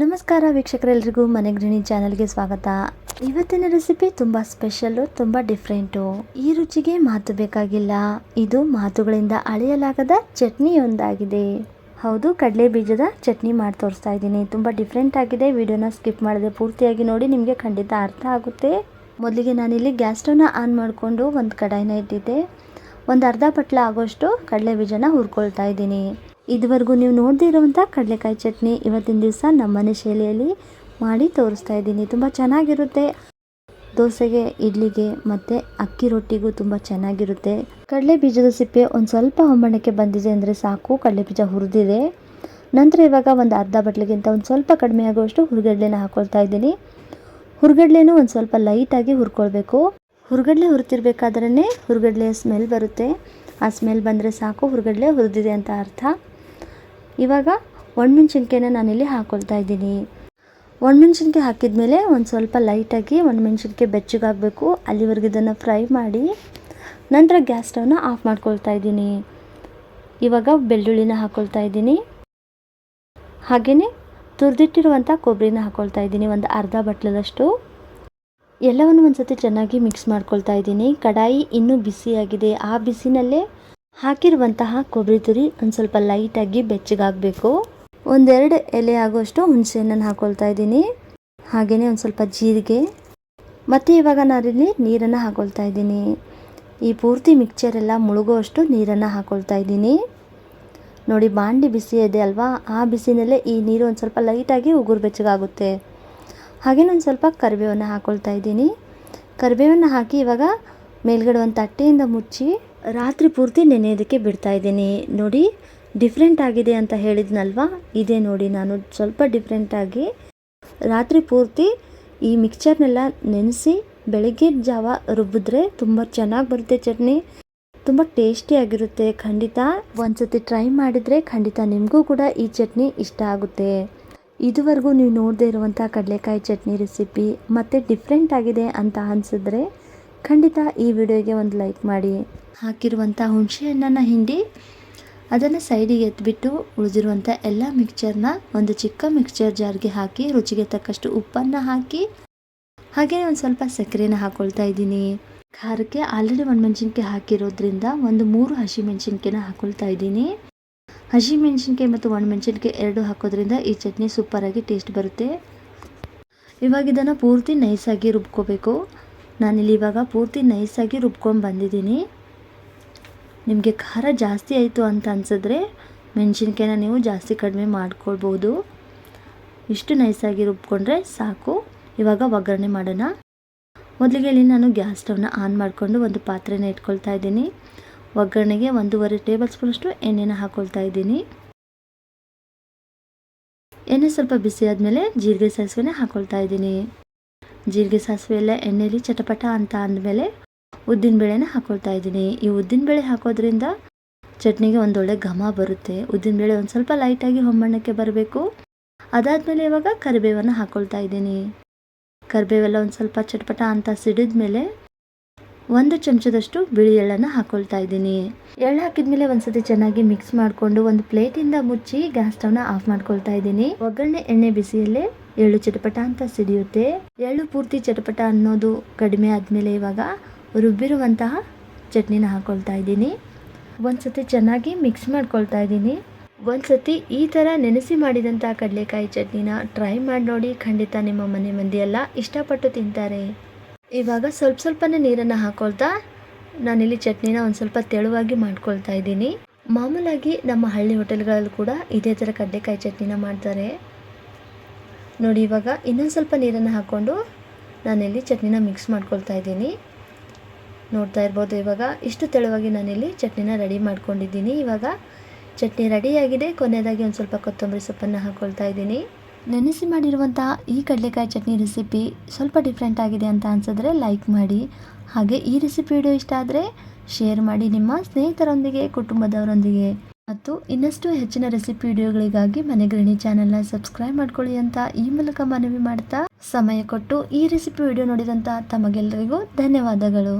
ನಮಸ್ಕಾರ ವೀಕ್ಷಕರೆಲ್ಲರಿಗೂ ಮನೆ ಗೃಹಿಣಿ ಚಾನಲ್ಗೆ ಸ್ವಾಗತ. ಇವತ್ತಿನ ರೆಸಿಪಿ ತುಂಬ ಸ್ಪೆಷಲ್ಲು, ತುಂಬ ಡಿಫ್ರೆಂಟು. ಈ ರುಚಿಗೆ ಮಾತು ಬೇಕಾಗಿಲ್ಲ. ಇದು ಮಾತುಗಳಿಂದ ಅಳೆಯಲಾಗದ ಚಟ್ನಿಯೊಂದಾಗಿದೆ. ಹೌದು ಕಡಲೆ ಬೀಜದ ಚಟ್ನಿ ಮಾಡಿ ತೋರಿಸ್ತಾ ಇದ್ದೀನಿ. ತುಂಬ ಡಿಫ್ರೆಂಟ್ ಆಗಿದೆ. ವಿಡಿಯೋನ ಸ್ಕಿಪ್ ಮಾಡದೆ ಪೂರ್ತಿಯಾಗಿ ನೋಡಿ, ನಿಮಗೆ ಖಂಡಿತ ಅರ್ಥ ಆಗುತ್ತೆ. ಮೊದಲಿಗೆ ನಾನಿಲ್ಲಿ ಗ್ಯಾಸ್ ಸ್ಟವ್ನ ಆನ್ ಮಾಡಿಕೊಂಡು ಒಂದು ಕಡಾಯಿನ ಇಟ್ಟಿದ್ದೆ. ಒಂದು ಅರ್ಧ ಪಟ್ಲ ಆಗೋಷ್ಟು ಕಡಲೆ ಬೀಜನ ಹುರ್ಕೊಳ್ತಾ ಇದ್ದೀನಿ. ಇದುವರೆಗೂ ನೀವು ನೋಡದೇ ಇರುವಂಥ ಕಡಲೆಕಾಯಿ ಚಟ್ನಿ ಇವತ್ತಿನ ದಿವಸ ನಮ್ಮನೆ ಶೈಲಿಯಲ್ಲಿ ಮಾಡಿ ತೋರಿಸ್ತಾ ಇದ್ದೀನಿ. ತುಂಬ ಚೆನ್ನಾಗಿರುತ್ತೆ. ದೋಸೆಗೆ, ಇಡ್ಲಿಗೆ ಮತ್ತು ಅಕ್ಕಿ ರೊಟ್ಟಿಗೂ ತುಂಬ ಚೆನ್ನಾಗಿರುತ್ತೆ. ಕಡಲೆ ಬೀಜದ ಸಿಪ್ಪೆ ಒಂದು ಸ್ವಲ್ಪ ಹೊಂಬಣಕ್ಕೆ ಬಂದಿದೆ ಅಂದರೆ ಸಾಕು. ಕಡಲೆ ಬೀಜ ಹುರಿದಿದೆ. ನಂತರ ಇವಾಗ ಒಂದು ಅರ್ಧ ಬಟ್ಲಿಗಿಂತ ಒಂದು ಸ್ವಲ್ಪ ಕಡಿಮೆ ಆಗುವಷ್ಟು ಹುರಿಗಡ್ಲೆನ ಹಾಕ್ಕೊಳ್ತಾ ಇದ್ದೀನಿ. ಹುರ್ಗಡ್ಲೆನೂ ಒಂದು ಸ್ವಲ್ಪ ಲೈಟಾಗಿ ಹುರ್ಕೊಳ್ಬೇಕು. ಹುರಿಗಡ್ಲೆ ಹುರಿತಿರ್ಬೇಕಾದ್ರೇ ಹುರಿಗಡ್ಲೆಯ ಸ್ಮೆಲ್ ಬರುತ್ತೆ. ಆ ಸ್ಮೆಲ್ ಬಂದರೆ ಸಾಕು. ಹುರಿಗಡ್ಲೆ ಹುರಿದಿದೆ ಅಂತ ಅರ್ಥ. ಇವಾಗ ಒಣಮೆಣ್ಸಿನ್ಕಾಯಿನ ನಾನಿಲ್ಲಿ ಹಾಕ್ಕೊಳ್ತಾ ಇದ್ದೀನಿ. ಒಣಮೆಣ್ಸಿನ್ಕಾಯಿ ಹಾಕಿದ ಮೇಲೆ ಒಂದು ಸ್ವಲ್ಪ ಲೈಟಾಗಿ ಒಣಮೆಣ್ಸಿನ್ಕಾಯಿ ಬೆಚ್ಚಗಾಗಬೇಕು. ಅಲ್ಲಿವರೆಗೂ ಇದನ್ನು ಫ್ರೈ ಮಾಡಿ ನಂತರ ಗ್ಯಾಸ್ ಸ್ಟವ್ನ ಆಫ್ ಮಾಡ್ಕೊಳ್ತಾ ಇದ್ದೀನಿ. ಇವಾಗ ಬೆಳ್ಳುಳ್ಳಿನ ಹಾಕ್ಕೊಳ್ತಾ ಇದ್ದೀನಿ. ಹಾಗೆಯೇ ತುರಿದಿಟ್ಟಿರುವಂಥ ಕೊಬ್ಬರಿನ ಹಾಕ್ಕೊಳ್ತಾ ಇದ್ದೀನಿ ಒಂದು ಅರ್ಧ ಬಟ್ಲದಷ್ಟು. ಎಲ್ಲವನ್ನು ಒಂದು ಸತಿ ಚೆನ್ನಾಗಿ ಮಿಕ್ಸ್ ಮಾಡ್ಕೊಳ್ತಾ ಇದ್ದೀನಿ. ಕಡಾಯಿ ಇನ್ನೂ ಬಿಸಿಯಾಗಿದೆ. ಆ ಬಿಸಿನಲ್ಲೇ ಹಾಕಿರುವಂತಹ ಕೊಬ್ಬರಿ ತುರಿ ಒಂದು ಸ್ವಲ್ಪ ಲೈಟಾಗಿ ಬೆಚ್ಚಗಾಗಬೇಕು. ಒಂದೆರಡು ಎಲೆ ಆಗುವಷ್ಟು ಹುಣಸೆಹಣ್ಣನ್ನು ಹಾಕ್ಕೊಳ್ತಾ ಇದ್ದೀನಿ. ಹಾಗೆಯೇ ಒಂದು ಸ್ವಲ್ಪ ಜೀರಿಗೆ. ಮತ್ತು ಇವಾಗ ನಾನಿಲ್ಲಿ ನೀರನ್ನು ಹಾಕೊಳ್ತಾ ಇದ್ದೀನಿ. ಈ ಪೂರ್ತಿ ಮಿಕ್ಚರ್ ಎಲ್ಲ ಮುಳುಗುವಷ್ಟು ನೀರನ್ನು ಹಾಕ್ಕೊಳ್ತಾ ಇದ್ದೀನಿ. ನೋಡಿ, ಬಾಂಡಿ ಬಿಸಿ ಇದೆ ಅಲ್ವಾ? ಆ ಬಿಸಿನಲ್ಲೇ ಈ ನೀರು ಒಂದು ಸ್ವಲ್ಪ ಲೈಟಾಗಿ ಉಗುರು ಬೆಚ್ಚಗಾಗುತ್ತೆ. ಹಾಗೆಯೇ ಒಂದು ಸ್ವಲ್ಪ ಕರಿಬೇವನ್ನು ಹಾಕ್ಕೊಳ್ತಾ ಇದ್ದೀನಿ. ಕರಿಬೇವನ್ನು ಹಾಕಿ ಇವಾಗ ಮೇಲ್ಗಡೆ ಒಂದು ತಟ್ಟೆಯಿಂದ ಮುಚ್ಚಿ ರಾತ್ರಿ ಪೂರ್ತಿ ನೆನೆಯೋದಕ್ಕೆ ಬಿಡ್ತಾ ಇದ್ದೀನಿ. ನೋಡಿ ಡಿಫ್ರೆಂಟ್ ಆಗಿದೆ ಅಂತ ಹೇಳಿದ್ನಲ್ವ? ಇದೇ ನೋಡಿ, ನಾನು ಸ್ವಲ್ಪ ಡಿಫ್ರೆಂಟಾಗಿ ರಾತ್ರಿ ಪೂರ್ತಿ ಈ ಮಿಕ್ಸರ್ನೆಲ್ಲ ನೆನೆಸಿ ಬೆಳಗ್ಗೆ ಜಾವ ರುಬ್ಬಿದ್ರೆ ತುಂಬ ಚೆನ್ನಾಗಿ ಬರುತ್ತೆ ಚಟ್ನಿ. ತುಂಬ ಟೇಸ್ಟಿಯಾಗಿರುತ್ತೆ ಖಂಡಿತ ಒಂದ್ಸತಿ ಟ್ರೈ ಮಾಡಿದರೆ ಖಂಡಿತ ನಿಮಗೂ ಕೂಡ ಈ ಚಟ್ನಿ ಇಷ್ಟ ಆಗುತ್ತೆ. ಇದುವರೆಗೂ ನೀವು ನೋಡದೇ ಇರುವಂಥ ಕಡಲೆಕಾಯಿ ಚಟ್ನಿ ರೆಸಿಪಿ ಮತ್ತು ಡಿಫ್ರೆಂಟ್ ಆಗಿದೆ ಅಂತ ಅನಿಸಿದ್ರೆ ಖಂಡಿತ ಈ ವಿಡಿಯೋಗೆ ಒಂದು ಲೈಕ್ ಮಾಡಿ. ಹಾಕಿರುವಂಥ ಹುಣಸೆ ಹಣ್ಣನ್ನು ಹಿಂಡಿ ಅದನ್ನು ಸೈಡಿಗೆ ಎತ್ಬಿಟ್ಟು ಉಳಿದಿರುವಂಥ ಎಲ್ಲ ಮಿಕ್ಚರ್ನ ಒಂದು ಚಿಕ್ಕ ಮಿಕ್ಸ್ಚರ್ ಜಾರ್ಗೆ ಹಾಕಿ ರುಚಿಗೆ ತಕ್ಕಷ್ಟು ಉಪ್ಪನ್ನು ಹಾಕಿ ಹಾಗೆಯೇ ಒಂದು ಸ್ವಲ್ಪ ಸಕ್ಕರೆನ ಹಾಕ್ಕೊಳ್ತಾ ಇದ್ದೀನಿ. ಖಾರಕ್ಕೆ ಆಲ್ರೆಡಿ ಒಂದು ಮೆಣಸಿನ್ಕಾಯಿ ಹಾಕಿರೋದ್ರಿಂದ ಒಂದು ಮೂರು ಹಸಿ ಮೆಣಸಿನ್ಕಾಯಿನ ಹಾಕ್ಕೊಳ್ತಾ ಇದ್ದೀನಿ. ಹಸಿಮೆಣ್ಸಿನ್ಕಾಯಿ ಮತ್ತು ಒಣಮೆಣ್ಸಿನ್ಕಾಯಿ ಎರಡು ಹಾಕೋದ್ರಿಂದ ಈ ಚಟ್ನಿ ಸೂಪರಾಗಿ ಟೇಸ್ಟ್ ಬರುತ್ತೆ. ಇವಾಗ ಇದನ್ನು ಪೂರ್ತಿ ನೈಸಾಗಿ ರುಬ್ಕೋಬೇಕು. ನಾನಿಲ್ಲಿ ಇವಾಗ ಪೂರ್ತಿ ನೈಸಾಗಿ ರುಬ್ಕೊಂಡು ಬಂದಿದ್ದೀನಿ. ನಿಮಗೆ ಖಾರ ಜಾಸ್ತಿ ಆಯಿತು ಅಂತ ಅನ್ಸಿದ್ರೆ ಮೆಣಸಿನ್ಕಾಯಿನ ನೀವು ಜಾಸ್ತಿ ಕಡಿಮೆ ಮಾಡ್ಕೊಳ್ಬೋದು. ಇಷ್ಟು ನೈಸಾಗಿ ರುಬ್ಕೊಂಡ್ರೆ ಸಾಕು. ಇವಾಗ ಒಗ್ಗರಣೆ ಮಾಡೋಣ. ಮೊದಲಿಗೆ ಇಲ್ಲಿ ನಾನು ಗ್ಯಾಸ್ ಸ್ಟವ್ನ ಆನ್ ಮಾಡಿಕೊಂಡು ಒಂದು ಪಾತ್ರೆನ ಇಟ್ಕೊಳ್ತಾ ಇದ್ದೀನಿ. ಒಗ್ಗರಣೆಗೆ ಒಂದೂವರೆ ಟೇಬಲ್ ಸ್ಪೂನಷ್ಟು ಎಣ್ಣೆನ ಹಾಕ್ಕೊಳ್ತಾ ಇದ್ದೀನಿ. ಎಣ್ಣೆ ಸ್ವಲ್ಪ ಬಿಸಿ ಆದಮೇಲೆ ಜೀರಿಗೆ ಸಾಸಿವೆನೇ ಹಾಕ್ಕೊಳ್ತಾ ಇದ್ದೀನಿ. ಜೀರಿಗೆ ಸಾಸಿವೆ ಎಲ್ಲ ಎಣ್ಣೆಲಿ ಚಟಪಟ ಅಂತ ಅಂದಮೇಲೆ ಉದ್ದಿನಬೇಳೆನ ಹಾಕ್ಕೊಳ್ತಾ ಇದ್ದೀನಿ. ಈ ಉದ್ದಿನ ಬೇಳೆ ಹಾಕೋದ್ರಿಂದ ಚಟ್ನಿಗೆ ಒಂದೊಳ್ಳೆ ಘಮ ಬರುತ್ತೆ. ಉದ್ದಿನ ಬೇಳೆ ಒಂದು ಸ್ವಲ್ಪ ಲೈಟಾಗಿ ಹೊಂಬಣ್ಣಕ್ಕೆ ಬರಬೇಕು. ಅದಾದಮೇಲೆ ಇವಾಗ ಕರಿಬೇವನ್ನು ಹಾಕ್ಕೊಳ್ತಾ ಇದ್ದೀನಿ. ಕರಿಬೇವೆಲ್ಲ ಒಂದು ಸ್ವಲ್ಪ ಚಟಪಟ ಅಂತ ಸಿಡಿದ ಮೇಲೆ ಒಂದು ಚಮಚದಷ್ಟು ಬಿಳಿ ಎಳ್ಳನ್ನು ಹಾಕೊಳ್ತಾ ಇದ್ದೀನಿ. ಎಳ್ಳು ಹಾಕಿದ್ಮೇಲೆ ಒಂದ್ಸತಿ ಚೆನ್ನಾಗಿ ಮಿಕ್ಸ್ ಮಾಡಿಕೊಂಡು ಒಂದು ಪ್ಲೇಟಿಂದ ಮುಚ್ಚಿ ಗ್ಯಾಸ್ ಸ್ಟವ್ನ ಆಫ್ ಮಾಡ್ಕೊಳ್ತಾ ಇದ್ದೀನಿ. ಒಗ್ಗರಣೆ ಎಣ್ಣೆ ಬಿಸಿಯಲ್ಲೇ ಎಳ್ಳು ಚಟಪಟ ಅಂತ ಸಿಡಿಯುತ್ತೆ. ಎಳ್ಳು ಪೂರ್ತಿ ಚಟಪಟ ಅನ್ನೋದು ಕಡಿಮೆ ಆದಮೇಲೆ ಇವಾಗ ರುಬ್ಬಿರುವಂತಹ ಚಟ್ನಿನ ಹಾಕ್ಕೊಳ್ತಾ ಇದ್ದೀನಿ. ಒಂದ್ಸತಿ ಚೆನ್ನಾಗಿ ಮಿಕ್ಸ್ ಮಾಡ್ಕೊಳ್ತಾ ಇದ್ದೀನಿ. ಒಂದ್ಸತಿ ಈ ಥರ ನೆನೆಸಿ ಮಾಡಿದಂಥ ಕಡಲೆಕಾಯಿ ಚಟ್ನಿನ ಟ್ರೈ ಮಾಡಿ ನೋಡಿ. ಖಂಡಿತ ನಿಮ್ಮ ಮನೆ ಮಂದಿ ಎಲ್ಲ ಇಷ್ಟಪಟ್ಟು ತಿಂತಾರೆ. ಇವಾಗ ಸ್ವಲ್ಪ ಸ್ವಲ್ಪನೇ ನೀರನ್ನು ಹಾಕೊಳ್ತಾ ನಾನಿಲ್ಲಿ ಚಟ್ನಿನ ಒಂದು ಸ್ವಲ್ಪ ತೆಳುವಾಗಿ ಮಾಡ್ಕೊಳ್ತಾ ಇದ್ದೀನಿ. ಮಾಮೂಲಾಗಿ ನಮ್ಮ ಹಳ್ಳಿ ಹೋಟೆಲ್ಗಳಲ್ಲಿ ಕೂಡ ಇದೇ ಥರ ಕಡಲೆಕಾಯಿ ಚಟ್ನಿನ ಮಾಡ್ತಾರೆ. ನೋಡಿ, ಇವಾಗ ಇನ್ನೊಂದು ಸ್ವಲ್ಪ ನೀರನ್ನು ಹಾಕ್ಕೊಂಡು ನಾನಿಲ್ಲಿ ಚಟ್ನಿನ ಮಿಕ್ಸ್ ಮಾಡ್ಕೊಳ್ತಾ ಇದ್ದೀನಿ. ನೋಡ್ತಾ ಇರ್ಬೋದು, ಇವಾಗ ಇಷ್ಟು ತೆಳುವಾಗಿ ನಾನಿಲ್ಲಿ ಚಟ್ನಿನ ರೆಡಿ ಮಾಡ್ಕೊಂಡಿದ್ದೀನಿ. ಇವಾಗ ಚಟ್ನಿ ರೆಡಿಯಾಗಿದೆ ಕೊನೆಯದಾಗಿ ಒಂದು ಸ್ವಲ್ಪ ಕೊತ್ತಂಬರಿ ಸೊಪ್ಪನ್ನು ಹಾಕ್ಕೊಳ್ತಾ ಇದ್ದೀನಿ. ನೆನೆಸಿ ಮಾಡಿರುವಂಥ ಈ ಕಡಲೆಕಾಯಿ ಚಟ್ನಿ ರೆಸಿಪಿ ಸ್ವಲ್ಪ ಡಿಫ್ರೆಂಟ್ ಆಗಿದೆ ಅಂತ ಅನಿಸಿದ್ರೆ ಲೈಕ್ ಮಾಡಿ. ಹಾಗೆ ಈ ರೆಸಿಪಿ ವಿಡಿಯೋ ಇಷ್ಟ ಆದರೆ ಶೇರ್ ಮಾಡಿ ನಿಮ್ಮ ಸ್ನೇಹಿತರೊಂದಿಗೆ, ಕುಟುಂಬದವರೊಂದಿಗೆ. ಮತ್ತು ಇನ್ನಷ್ಟು ಹೆಚ್ಚಿನ ರೆಸಿಪಿ ವಿಡಿಯೋಗಳಿಗಾಗಿ ಮನೆ ಗೃಹಿಣಿ ಚಾನೆಲ್ನ ಸಬ್ಸ್ಕ್ರೈಬ್ ಮಾಡ್ಕೊಳ್ಳಿ ಅಂತ ಈ ಮೂಲಕ ಮನವಿ ಮಾಡ್ತಾ ಸಮಯ ಕೊಟ್ಟು ಈ ರೆಸಿಪಿ ವಿಡಿಯೋ ನೋಡಿದಂಥ ತಮಗೆಲ್ಲರಿಗೂ ಧನ್ಯವಾದಗಳು.